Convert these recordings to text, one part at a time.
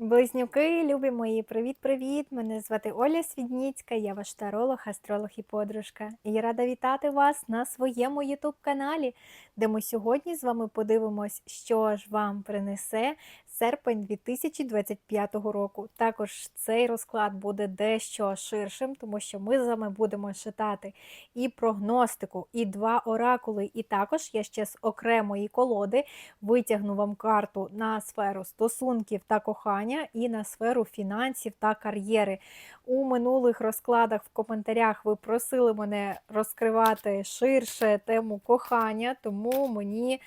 Близнюки, любі мої, привіт-привіт! Мене звати Оля Свідніцька, я ваш таролог, астролог і подружка. І я рада вітати вас на своєму ютуб-каналі, де ми сьогодні з вами подивимось, що ж вам принесе серпень 2025 року. Також цей розклад буде дещо ширшим, тому що ми з вами будемо читати і прогностику, і два оракули, і також я ще з окремої колоди витягну вам карту на сферу стосунків та кохання і на сферу фінансів та кар'єри. У минулих розкладах в коментарях ви просили мене розкривати ширше тему кохання, тому мені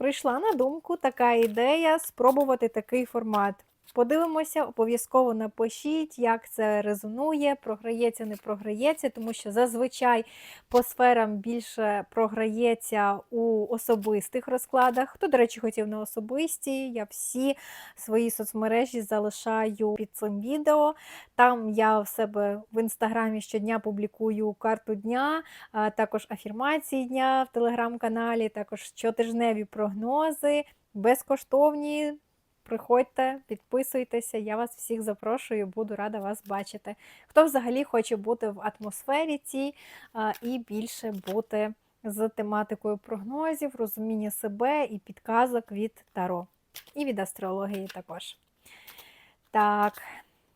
прийшла на думку така ідея спробувати такий формат. Подивимося, обов'язково напишіть, як це резонує, програється, не програється, тому що зазвичай по сферам більше програється у особистих розкладах. Хто, до речі, хотів на особисті, я всі свої соцмережі залишаю під цим відео. Там я в себе в інстаграмі щодня публікую карту дня, також афірмації дня в телеграм-каналі, також щотижневі прогнози, безкоштовні. Приходьте, підписуйтеся, я вас всіх запрошую, буду рада вас бачити. Хто взагалі хоче бути в атмосфері цій і більше бути з тематикою прогнозів, розуміння себе і підказок від Таро. І від астрології також. Так,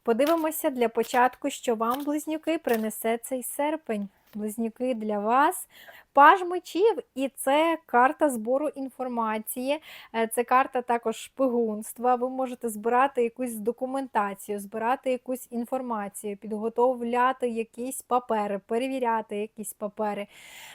подивимося для початку, що вам, близнюки, принесе цей серпень. Близнюки для вас. Паж мечів, і це карта збору інформації, е, це карта також шпигунства. Ви можете збирати якусь документацію, збирати якусь інформацію, підготовляти якісь папери, перевіряти якісь папери,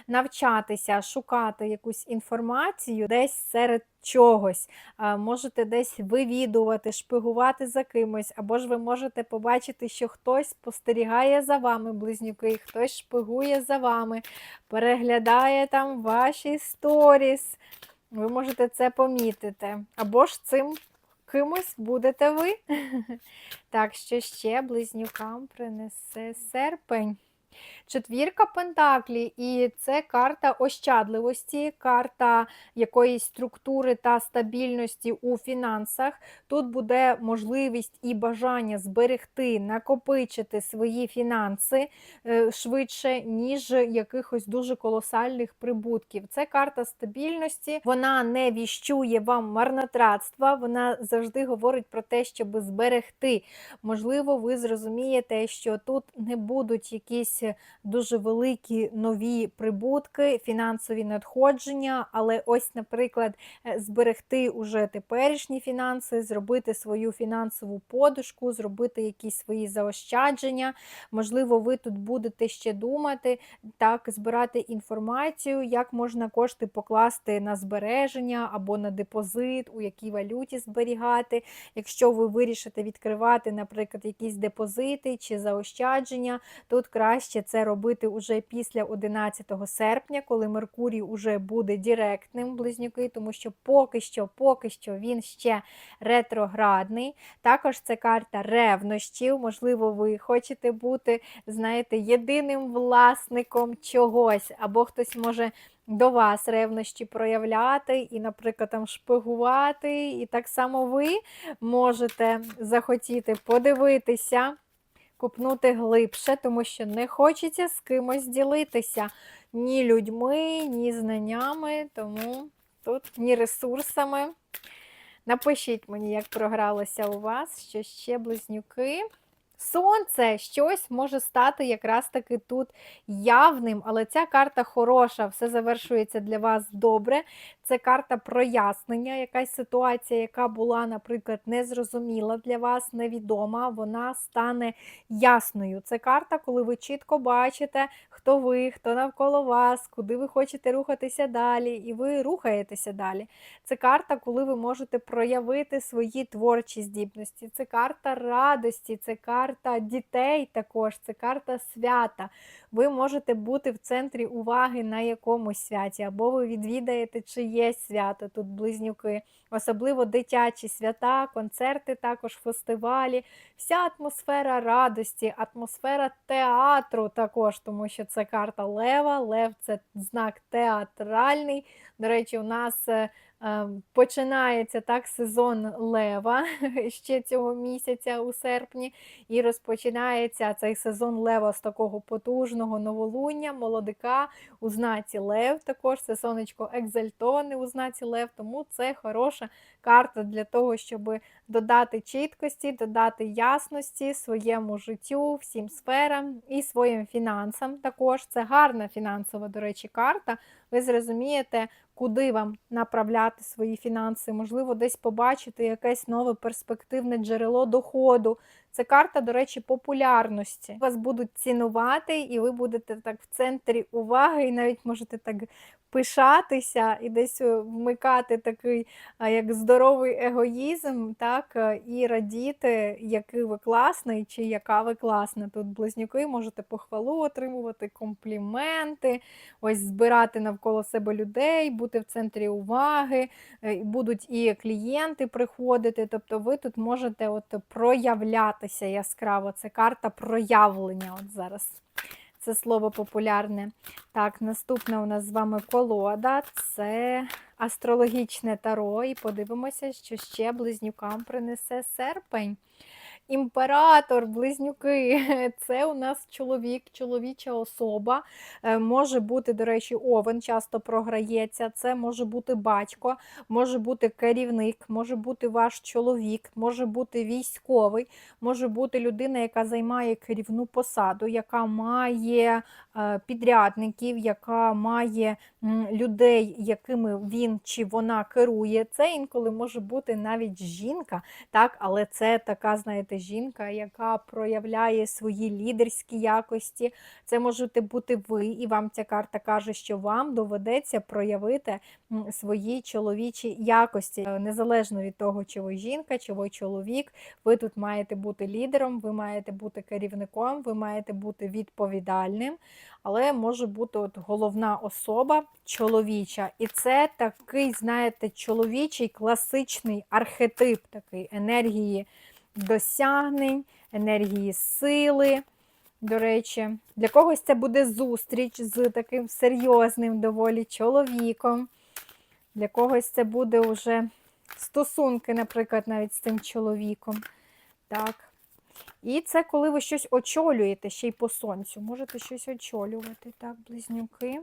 навчатися, шукати якусь інформацію десь серед чогось. Можете десь вивідувати, шпигувати за кимось, або ж ви можете побачити, що хтось спостерігає за вами, близнюки, хтось шпигує за вами, переглядає там ваші сторіс. Ви можете це помітити. Або ж цим кимось будете ви. Так, що ще близнюкам принесе серпень. Четвірка Пентаклі, і це карта ощадливості, карта якоїсь структури та стабільності у фінансах. Тут буде можливість і бажання зберегти, накопичити свої фінанси е, швидше, ніж якихось дуже колосальних прибутків. Це карта стабільності, вона не віщує вам марнотратства, вона завжди говорить про те, щоб зберегти. Можливо, ви зрозумієте, що тут не будуть якісь дуже великі нові прибутки, фінансові надходження, але ось, наприклад, е, зберегти уже теперішні фінанси, зробити свою фінансову подушку, зробити якісь свої заощадження. Можливо, ви тут будете ще думати, так, збирати інформацію, як можна кошти покласти на збереження або на депозит, у якій валюті зберігати. Якщо ви вирішите відкривати, наприклад, якісь депозити чи заощадження, тут краще це робити уже після 11 серпня, коли Меркурій уже буде директним близнюки, тому що поки що, поки що він ще ретроградний. Також це карта ревнощів. Можливо, ви хочете бути, знаєте, єдиним власником чогось, або хтось може. До вас ревнощі проявляти і, наприклад, там шпигувати. І так само ви можете захотіти подивитися купнути глибше, тому що не хочеться з кимось ділитися ні людьми, ні знаннями, тому тут ні ресурсами. Напишіть мені, як програлося у вас, що ще близнюки. Сонце щось може стати якраз таки тут явним, але ця карта хороша, все завершується для вас добре. Це карта прояснення, якась ситуація, яка була, наприклад, незрозуміла для вас, невідома, вона стане ясною. Це карта, коли ви чітко бачите, хто ви, хто навколо вас, куди ви хочете рухатися далі, і ви рухаєтеся далі. Це карта, коли ви можете проявити свої творчі здібності. Це карта радості, це карта дітей також, це карта свята. Ви можете бути в центрі уваги на якомусь святі, або ви відвідаєте, чи є свято тут близнюки, особливо дитячі свята, концерти, також фестивалі, вся атмосфера радості, атмосфера театру також, тому що це карта Лева. Лев це знак театральний. До речі, у нас е, Е, Починається так сезон лева ще цього місяця у серпні, і розпочинається цей сезон лева з такого потужного новолуння, молодика у знаці Лев. Також це сонечко екзальтоване у знаці Лев, тому це хороша карта для того, щоб додати чіткості, додати ясності своєму життю, всім сферам і своїм фінансам. Також це гарна фінансова, до речі, карта. Ви зрозумієте, куди вам направляти свої фінанси, можливо, десь побачити якесь нове перспективне джерело доходу. Це карта, до речі, популярності. Вас будуть цінувати, і ви будете так в центрі уваги, і навіть можете так пишатися і десь е, вмикати такий як здоровий егоїзм, так, е, і радіти, який ви класний чи яка ви класна. Тут близнюки можете похвалу отримувати, компліменти, ось збирати навколо себе людей, бути в центрі уваги, е, будуть і клієнти приходити. Тобто ви тут можете от проявлятися яскраво. Це карта проявлення. От зараз це слово популярне. Так, наступна у нас з вами колода це астрологічне таро. І подивимося, що ще близнюкам принесе серпень. Імператор, близнюки, це у нас чоловік, чоловіча особа. Е, може бути, до речі, овен часто програється. Це може бути батько, може бути керівник, може бути ваш чоловік, може бути військовий, може бути людина, яка займає керівну посаду, яка має е, підрядників, яка має людей, якими він чи вона керує. Це інколи може бути навіть жінка, так, але це така, знаєте, жінка, яка проявляє свої лідерські якості. Це можете бути ви, і вам ця карта каже, що вам доведеться проявити свої чоловічі якості. Е, незалежно від того, чи ви жінка, чи ви чоловік, ви тут маєте бути лідером, ви маєте бути керівником, ви маєте бути відповідальним, але може бути от головна особа чоловіча. І це такий, знаєте, чоловічий класичний архетип такий енергії досягнень, енергії сили. До речі, для когось це буде зустріч з таким серйозним доволі чоловіком. Для когось це буде вже стосунки, наприклад, навіть з цим чоловіком. Так. І це коли ви щось очолюєте ще й по сонцю. Можете щось очолювати. Так, близнюки.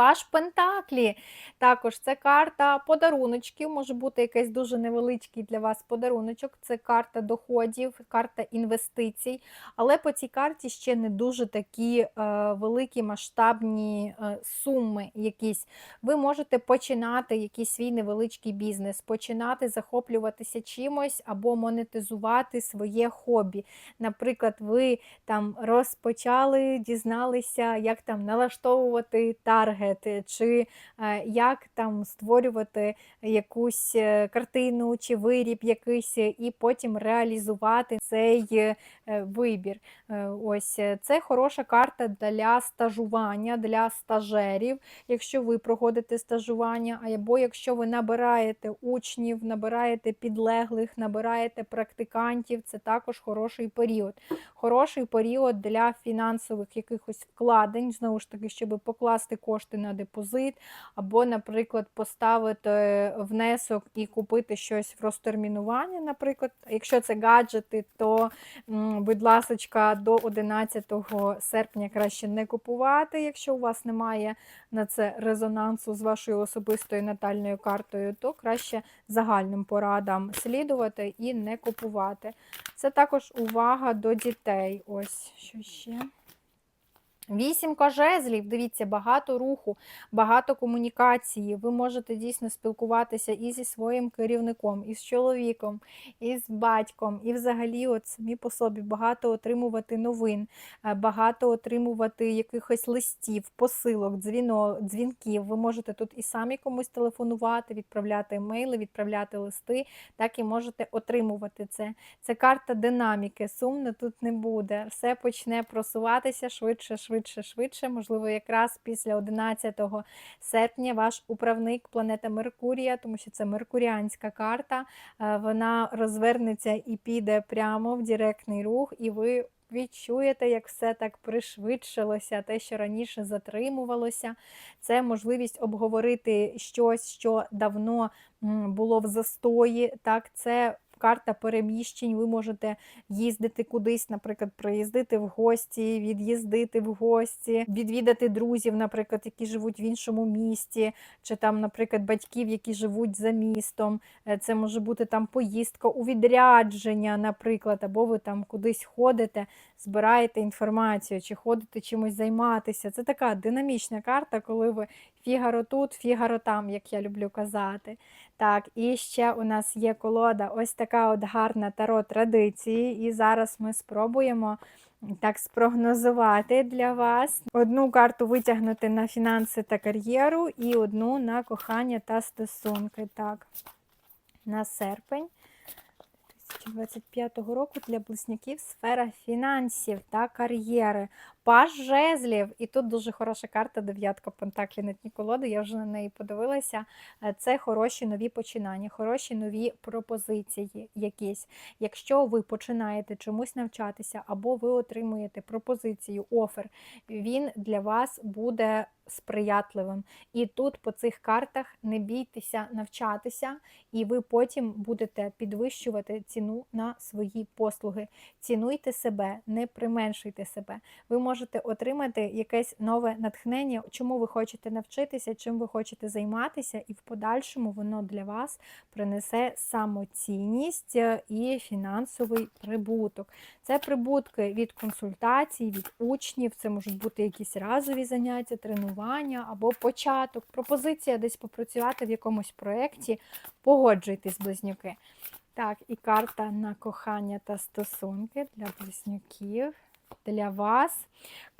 Паш Пентаклі. Також це карта подаруночків, може бути якийсь дуже невеличкий для вас подаруночок. Це карта доходів, карта інвестицій. Але по цій карті ще не дуже такі е, великі масштабні е, суми якісь. Ви можете починати якийсь свій невеличкий бізнес, починати захоплюватися чимось або монетизувати своє хобі. Наприклад, ви там розпочали, дізналися, як там налаштовувати таргет робити, чи е, як там створювати якусь е, картину чи виріб якийсь, і потім реалізувати цей е, вибір. Ось Це хороша карта для стажування, для стажерів, якщо ви проходите стажування, або якщо ви набираєте учнів, набираєте підлеглих, набираєте практикантів, це також хороший період. Хороший період для фінансових якихось вкладень, знову ж таки, щоб покласти кошти на депозит, або, наприклад, поставити внесок і купити щось в розтермінування. Наприклад, якщо це гаджети, то, будь ласка, до 11 серпня краще не купувати, якщо у вас немає на це резонансу з вашою особистою натальною картою, то краще загальним порадам слідувати і не купувати. Це також увага до дітей. Ось що ще. Вісімка жезлів, дивіться, багато руху, багато комунікації. Ви можете дійсно спілкуватися і зі своїм керівником, і з чоловіком, і з батьком, і взагалі, от самі по собі багато отримувати новин, е, багато отримувати якихось листів, посилок, дзвіно, дзвінків. Ви можете тут і самі комусь телефонувати, відправляти емейли, відправляти листи, так і можете отримувати це. Це карта динаміки. Сумно тут не буде. Все почне просуватися швидше, швидше швидше, швидше, можливо, якраз після 11 серпня ваш управник планета Меркурія, тому що це меркуріанська карта, е, вона розвернеться і піде прямо в директний рух, і ви відчуєте, як все так пришвидшилося, те, що раніше затримувалося. Це можливість обговорити щось, що давно було в застої. Так, це карта переміщень. Ви можете їздити кудись, наприклад, приїздити в гості, від'їздити в гості, відвідати друзів, наприклад, які живуть в іншому місті, чи там, наприклад, батьків, які живуть за містом. Е, Це може бути там поїздка у відрядження, наприклад, або ви там кудись ходите, збираєте інформацію, чи ходите чимось займатися. Це така динамічна карта, коли ви фігаро тут, фігаро там, як я люблю казати. Так, і ще у нас є колода, ось така от гарна таро традиції. І зараз ми спробуємо так спрогнозувати для вас. Одну карту витягнути на фінанси та кар'єру, і одну на кохання та стосунки. Так, на серпень 2025 року для близнюків сфера фінансів та кар'єри. Паж жезлів. І тут дуже хороша карта, дев'ятка пентаклів на дні колоди. Я вже на неї подивилася. Е, Це хороші нові починання, хороші нові пропозиції якісь. Якщо ви починаєте чомусь навчатися, або ви отримуєте пропозицію, офер, він для вас буде сприятливим. І тут по цих картах не бійтеся навчатися, і ви потім будете підвищувати ціну на свої послуги. Цінуйте себе, не применшуйте себе. Ви можете отримати якесь нове натхнення, чому ви хочете навчитися, чим ви хочете займатися, і в подальшому воно для вас принесе самоцінність е, і фінансовий прибуток. Це прибутки від консультацій, від учнів, це можуть бути якісь разові заняття, тренування або початок, пропозиція десь попрацювати в якомусь проєкті. Погоджуйтесь, близнюки. Так, і карта на кохання та стосунки для близнюків. Для вас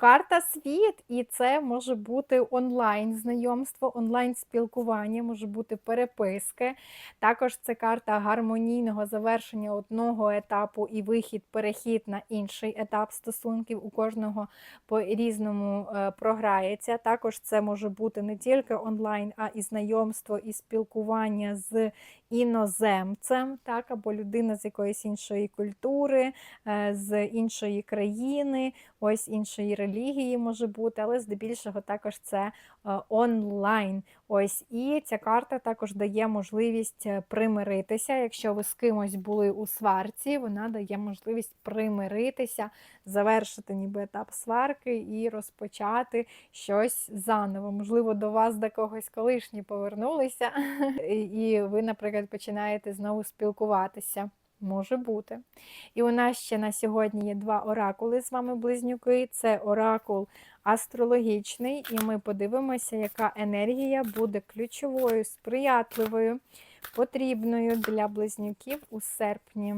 карта світ, і це може бути онлайн знайомство, онлайн спілкування, може бути переписки. Також це карта гармонійного завершення одного етапу і вихід, перехід на інший етап стосунків. У кожного по-різному е, програється. Також це може бути не тільки онлайн, а і знайомство, і спілкування з іноземцем, так, або людина з якоїсь іншої культури, е, з іншої країни, ось іншої релігії може бути, але здебільшого також це е, онлайн. Ось і ця карта також дає можливість е, примиритися. Якщо ви з кимось були у сварці, вона дає можливість примиритися, завершити ніби етап сварки і розпочати щось заново. Можливо, до вас до когось колишні повернулися, і ви, наприклад, починаєте знову спілкуватися. Може бути. І у нас ще на сьогодні є два оракули з вами близнюки. Це оракул астрологічний, і ми подивимося, яка енергія буде ключовою, сприятливою, потрібною для близнюків у серпні.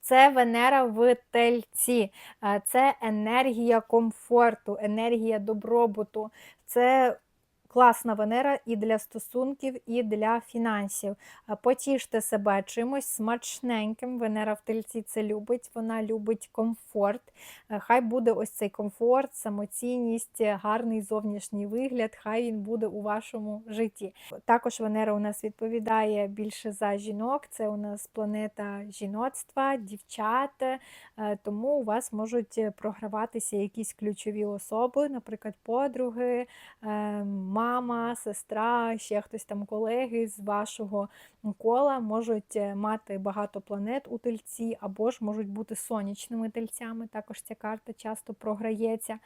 Це Венера в тельці, Е, це енергія комфорту, енергія добробуту. Це класна Венера і для стосунків, і для фінансів. Потіште себе чимось смачненьким. Венера в тельці це любить, вона любить комфорт. Е, Хай буде ось цей комфорт, самоцінність, е, гарний зовнішній вигляд, хай він буде у вашому житті. Також Венера у нас відповідає більше за жінок, це у нас планета жіноцтва, дівчат, е, тому у вас можуть програватися якісь ключові особи, наприклад, подруги, мама, сестра, ще хтось там колеги з вашого кола можуть е, мати багато планет у тельці, або ж можуть бути сонячними тельцями. Також ця карта часто програється.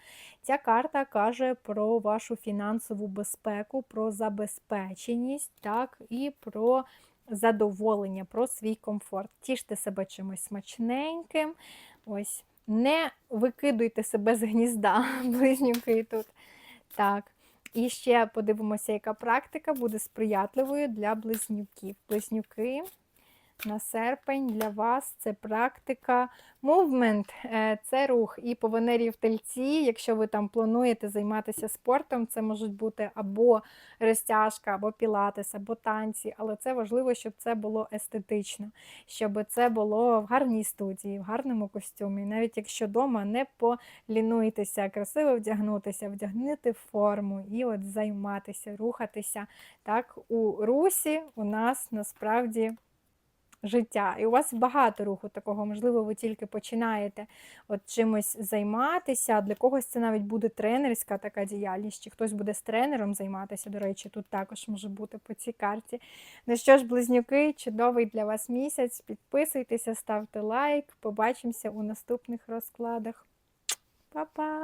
Ця карта каже про вашу фінансову безпеку, про забезпеченість, так, і про задоволення, про свій комфорт. Тіште себе чимось смачненьким. Ось. Не викидуйте себе з гнізда, близнюки тут. Так. І ще подивимося, яка практика буде сприятливою для близнюків. Близнюки на серпень для вас це практика movement, е, це рух. І по Венері в тельці, якщо ви там плануєте займатися спортом, це можуть бути або розтяжка, або пілатес, або танці, але це важливо, щоб це було естетично, щоб це було в гарній студії, в гарному костюмі. Навіть якщо вдома не полінуйтеся, красиво вдягнутися, вдягнути форму і от займатися, рухатися. Так, у русі у нас насправді життя. І у вас багато руху такого, можливо, ви тільки починаєте от чимось займатися. Для когось це навіть буде тренерська така діяльність, чи хтось буде з тренером займатися. До речі, тут також може бути по цій карті. Ну що ж, близнюки, чудовий для вас місяць. Підписуйтеся, ставте лайк. Побачимося у наступних розкладах. Па-па!